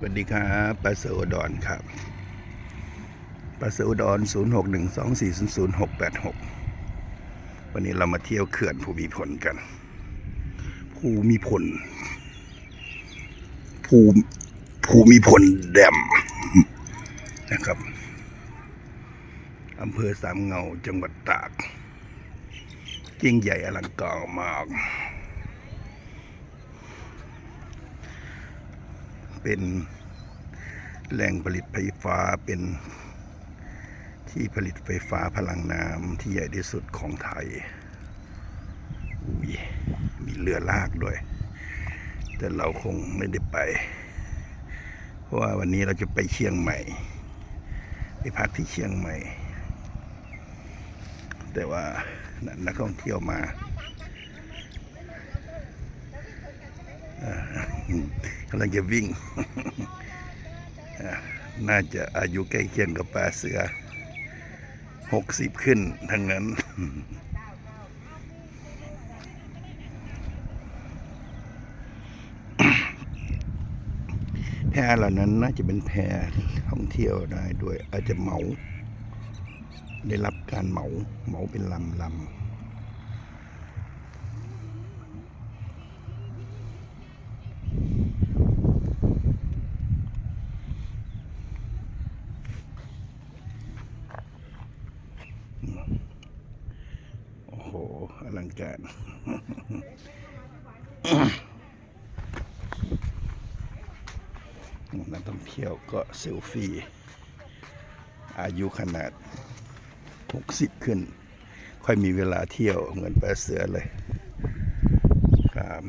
สวัสดีครับปลาเสืออุดรครับปลาเสืออุดร0 6 1 2 4 0 0 6 8 6 วันนี้เรามาเที่ยวเขื่อนภูมิพลกัน ภูมิพล ภูมิภูมิพลแดมนะครับอำเภอสามเงาจังหวัดตากยิ่งใหญ่อลังการมาก เป็นแหล่งผลิตไฟฟ้าเป็นที่ผลิตไฟฟ้าพลังน้ำที่ใหญ่ที่สุดของไทยอุ้ยมีเรือลากด้วย แต่เราคงไม่ได้ไป เพราะว่าวันนี้เราจะไปเชียงใหม่ ไปพักที่เชียงใหม่ แต่ว่านักท่องเที่ยวมา กำลังจะวิ่ง น่าจะอายุใกล้เคียงกับปลาเสือหกสิบขึ้นทั้งนั้น แพเหล่านั้นน่าจะเป็นแพท่องเที่ยวได้ด้วยอาจจะเหมา ได้รับการเหมาเหมาเป็นลำลำ โอ้โห อลังการนักท่องเที่ยวก็เซลฟี่ อายุขนาด 60 ขึ้น ค่อยมีเวลาเที่ยวเหมือนแปลเสือเลยครับ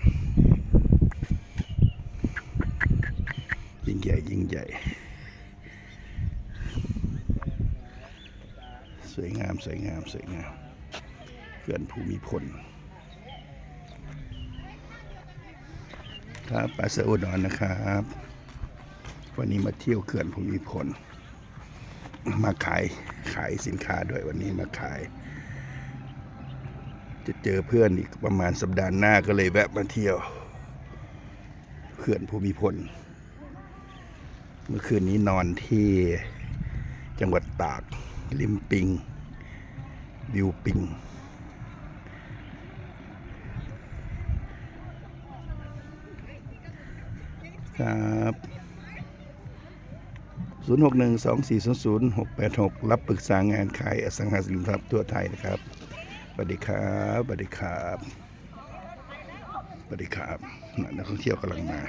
ยิ่งใหญ่ยิ่งใหญ่ สวยงามสวยงามสวยงามเขื่อนภูมิพลครับปลาเสืออุดรนะครับ วันนี้มาเที่ยวเขื่อนภูมิพล มาขายขายสินค้าด้วยวันนี้มาขาย จะเจอเพื่อนอีกประมาณสัปดาห์หน้าก็เลยแวะมาเที่ยวเขื่อนภูมิพล เมื่อคืนนี้นอนที่จังหวัดตากริมปิง วิวปิง ครับ0 6 1 2 4 0 0 6 8 6 รับปรึกษางานขายอสังหาริมทรัพย์ทั่วไทยนะครับสวัสดีครับสวัสดีครับสวัสดีครับนักท่องเที่ยวกำลังมา